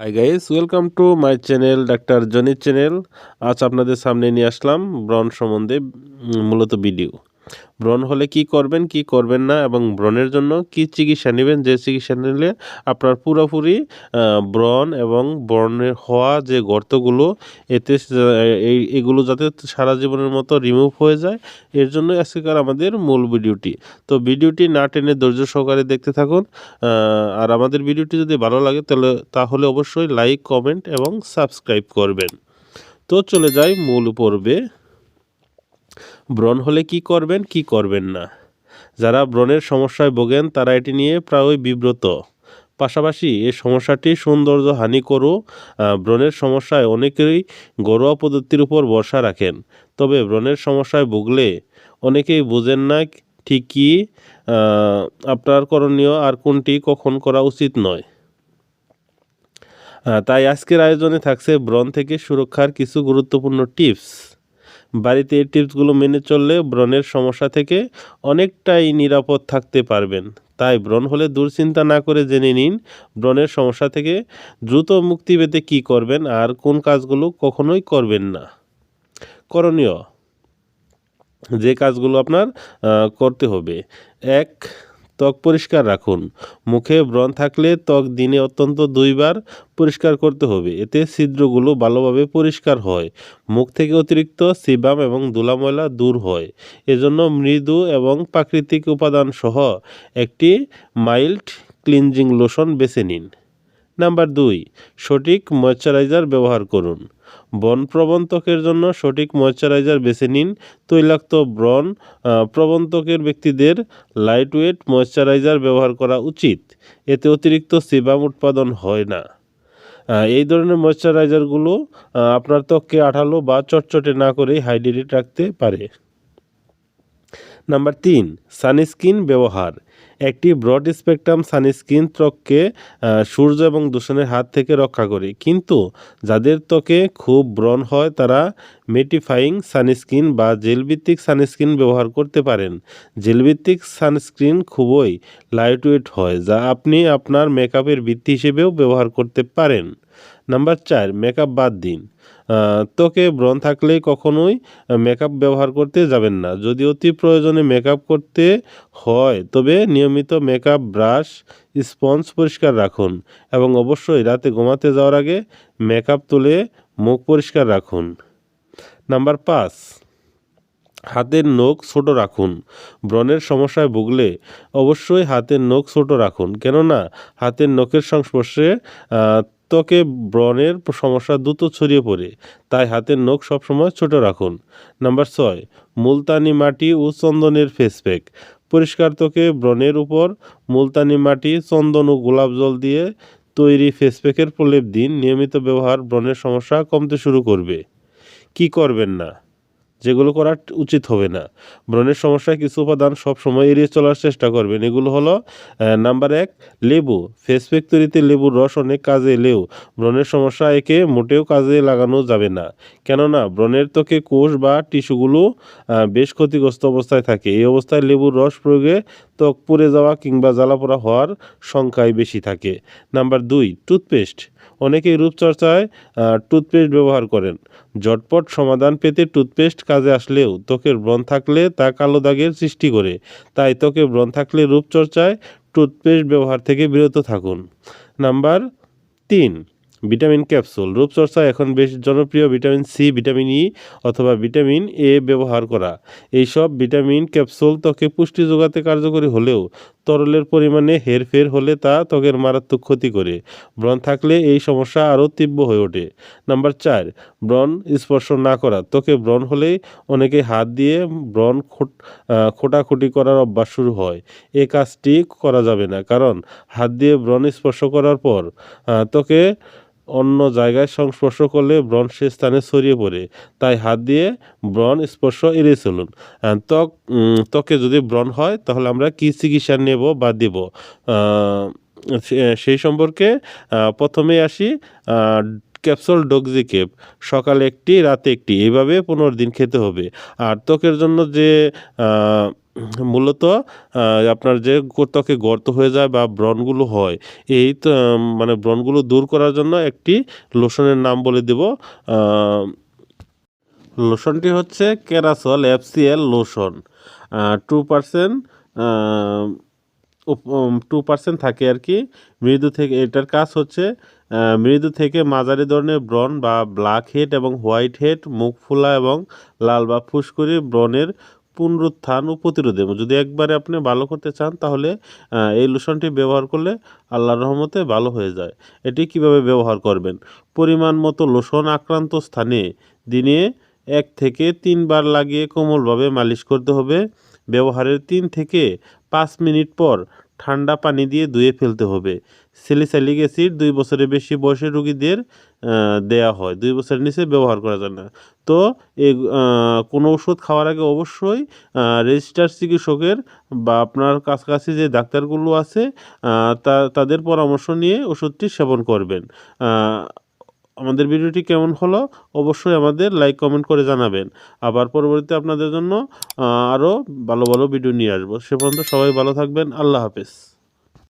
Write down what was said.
Hi guys welcome to my channel doctor জনির channel আজ আপনাদের সামনে নিয়ে আসলাম ব্রণ সম্বন্ধে মূলত ভিডিও ব্রণ হলে কি করবেন কি করবেন না এবং ব্রণের জন্য কি চিকিৎসা নেবেন? যে চিকিৎসা নিলে আপনার পুরোপুরি ব্রণ এবং ব্রণের হওয়া যে গর্তগুলো, এতে এগুলো যাতে সারা জীবনের মতো রিমুভ হয়ে যায়। এর জন্য আজকেকার আমাদের মূল ভিডিওটি। তো ভিডিওটি না টেনে ধৈর্য সহকারে দেখতে থাকুন। আর আমাদের ভিডিওটি যদি ভালো লাগে, তাহলে তাহলে অবশ্যই লাইক, কমেন্ট এবং সাবস্ক্রাইব করবেন। তো চলে যাই মূল পর্বে। ব্রণ হলে কি করবেন কি করবেন না। যারা ব্রণের সমস্যায় ভোগেন তারা এটি নিয়ে প্রায়ই বিব্রত। পাশাপাশি এই সমস্যাটি সৌন্দর্য হানি করো আহ, ব্রণের সমস্যায় অনেকেই ঘরোয়া পদ্ধতির উপর ভরসা রাখেন। তবে ব্রণের সমস্যায় ভুগলে অনেকেই বোঝেন না ঠিক কী আপনার করণীয় আর কোনটি কখন করা উচিত নয়। তাই আজকের আয়োজনে থাকছে ব্রণ থেকে সুরক্ষার কিছু গুরুত্বপূর্ণ টিপস। বাড়িতে এই টিপসগুলো মেনে চললে ব্রণের সমস্যা থেকে অনেকটাই নিরাপদ থাকতে পারবেন। তাই ব্রণ হলে দুশ্চিন্তা না করে জেনে নিন ব্রণের সমস্যা থেকে দ্রুত মুক্তি পেতে কী করবেন আর কোন কাজগুলো কখনোই করবেন না। করণীয়, যে কাজগুলো আপনার করতে হবে। এক ত্বক পরিষ্কার রাখুন। মুখে ব্রণ থাকলে ত্বক দিনে অত্যন্ত দুইবার পরিষ্কার করতে হবে। এতে ছিদ্রগুলো ভালোভাবে পরিষ্কার হয়। মুখ থেকে অতিরিক্ত সিবাম এবং ধুলাময়লা দূর হয়। এজন্য মৃদু এবং প্রাকৃতিক উপাদানসহ একটি মাইল্ড ক্লিনজিং লোশন বেছে নিন। নাম্বার দুই, সঠিক ময়শ্চারাইজার ব্যবহার করুন। বন প্রবণ ত্বকের জন্য সঠিক ময়শ্চারাইজার বেছে নিন। তৈলাক্ত ব্রণ ত্বকের ব্যক্তিদের লাইট ওয়েট ময়শ্চারাইজার ব্যবহার করা উচিত। এতে অতিরিক্ত সিবাম উৎপাদন হয় না। এই ধরনের ময়শ্চারাইজারগুলো আপনার ত্বককে আঠালো বা চটচটে না করেই হাইড্রেটেড রাখতে পারে। নাম্বার তিন সানস্ক্রিন ব্যবহার। একটি ব্রড স্পেকট্রাম সানস্ক্রিন ত্বককে সূর্য এবং দূষণের হাত থেকে রক্ষা করে। কিন্তু যাদের ত্বকে খুব ব্রণ হয়, তারা মেটিফাইং সানস্ক্রিন বা জেলভিত্তিক সানস্ক্রিন ব্যবহার করতে পারেন। জেলভিত্তিক সানস্ক্রিন খুবই লাইটওয়েট হয়, যা আপনি আপনার মেকআপের ভিত্তি হিসেবেও ব্যবহার করতে পারেন। নাম্বার চার মেকআপ বাদ দিন। ত্বকে ব্রণ থাকলে কখনোই মেকআপ ব্যবহার করতে যাবেন না। যদি অতি প্রয়োজনে মেকআপ করতে হয়, তবে নিয়মিত মেকআপ ব্রাশ স্পঞ্জ পরিষ্কার রাখুন এবং অবশ্যই রাতে ঘুমাতে যাওয়ার আগে মেকআপ তুলে মুখ পরিষ্কার রাখুন। নাম্বার পাঁচ, হাতের নখ ছোট রাখুন। ব্রণের সমস্যায় ভুগলে অবশ্যই হাতের নখ ছোট রাখুন। কেননা হাতের নখের সংস্পর্শে ত্বকে ব্রণের সমস্যা দ্রুত ছড়িয়ে পড়ে, তাই হাতের নখ সবসময় ছোট রাখুন। নাম্বার ছয়, মুলতানি মাটি ও চন্দনের ফেস প্যাক পরিষ্কার ত্বকে ব্রণের উপর মুলতানি মাটি, চন্দন ও গোলাপ জল দিয়ে তৈরি ফেস প্যাকের প্রলেপ দিন। নিয়মিত ব্যবহার ব্রণের সমস্যা কমতে শুরু করবে। কি করবেন না? যেগুলো করা উচিত হবে না। ব্রণের সমস্যায় কিছু উপাদান সব সময় এড়িয়ে চলার চেষ্টা করবেন। এগুলো হলো নাম্বার এক, লেবু। ফেস প্যাক তৈরিতে লেবুর রস অনেক কাজে এলেও ব্রণের সমস্যা একে মোটেও কাজে লাগানো যাবে না। কেননা ব্রণের ত্বকে কোষ বা টিস্যুগুলো বেশ ক্ষতিগ্রস্ত অবস্থায় থাকে। এই অবস্থায় লেবুর রস প্রয়োগে ত্বক পুড়ে যাওয়া কিংবা জ্বালাপোড়া হওয়ার সংখ্যাই বেশি থাকে। নাম্বার দুই, টুথপেস্ট। অনেকেই রূপচর্চায় টুথপেস্ট ব্যবহার করেন। জটপট সমাধান পেতে টুথপেস্ট কাজে আসলেও ত্বকের ব্রণ থাকলে তা কালো দাগের সৃষ্টি করে। তাই ত্বকে ব্রণ থাকলে রূপচর্চায় টুথপেস্ট ব্যবহার থেকে বিরত থাকুন। নাম্বার তিন, ভিটামিন ক্যাপসুল। রূপচর্চা এখন বেশ জনপ্রিয় ভিটামিন সি, ভিটামিন ই অথবা ভিটামিন এ ব্যবহার করা। এইসব ভিটামিন ক্যাপসুল ত্বকে পুষ্টি যোগাতে কার্যকরী হলেও তরলের পরিমাণে হেরফের হলে তা ত্বকের মারাত্মক ক্ষতি করে। ব্রণ থাকলে এই সমস্যা আরও তীব্র হয়ে ওঠে। নাম্বার চার, ব্রণ স্পর্শ না করা। ত্বকে ব্রণ হলে অনেকে হাত দিয়ে ব্রণ খোটাখুটি করার অভ্যাস শুরু হয়। এ কাজটি করা যাবে না, কারণ হাত দিয়ে ব্রণ স্পর্শ করার পর ত্বকে অন্য জায়গায় সংস্পর্শ করলে ব্রণ সে স্থানে ছড়িয়ে পড়ে। তাই হাত দিয়ে ব্রণ স্পর্শ এড়িয়ে চলুন। ত্বক ত্বকে যদি ব্রণ হয়, তাহলে আমরা কী চিকিৎসা নেব বা দেব? সেই সম্পর্কে প্রথমে আসি ক্যাপসুল ডোক্সিকেপ। সকালে একটি, রাতে একটি। এইভাবে পনেরো দিন খেতে হবে। আর ত্বকের জন্য যে মূলত আপনার যে ত্বকে গর্ত হয়ে যায় বা ব্রণগুলো হয়, এই মানে ব্রণগুলো দূর করার জন্য একটি লোশনের নাম বলে দেব লোশনটি হচ্ছে Carasol FCL lotion. Two percent two percent থাকে আর কি। মৃদু থেকে, এটার কাজ হচ্ছে মৃদু থেকে মাঝারি ধরনের ব্রণ বা ব্ল্যাক হেড এবং হোয়াইট হেড, মুখ ফোলা এবং লাল বা ফুসকুড়ি ব্রণের পুনরুত্থান ও প্রতিরোধে যদি একবারে আপনি ভালো করতে চান, তাহলে এই লোশনটি ব্যবহার করলে আল্লাহর রহমতে ভালো হয়ে যায়। এটি কীভাবে ব্যবহার করবেন? পরিমাণ মতো লোশন আক্রান্ত স্থানে দিনে এক থেকে তিনবার লাগিয়ে কোমলভাবে মালিশ করতে হবে। ব্যবহারের তিন থেকে পাঁচ মিনিট পর ঠান্ডা পানি দিয়ে ধুয়ে ফেলতে হবে। সেলিসালিক অ্যাসিড দুই বছরের বেশি বয়সের রুগীদের দেয়া হয়। দুই বছরের নিচে ব্যবহার করা যায় না। তো এ কোনো ওষুধ খাওয়ার আগে অবশ্যই রেজিস্টার চিকিৎসকের বা আপনার কাছাকাছি যে ডাক্তারগুলো আছে তা, তাদের পরামর্শ নিয়ে ওষুধটি সেবন করবেন। আমাদের ভিডিওটি কেমন হলো অবশ্যই আমাদের লাইক, কমেন্ট করে জানাবেন। আবার পরবর্তীতে আপনাদের জন্য আরও ভালো ভালো ভিডিও নিয়ে আসব। সে পর্যন্ত সবাই ভালো থাকবেন। আল্লাহ হাফেজ।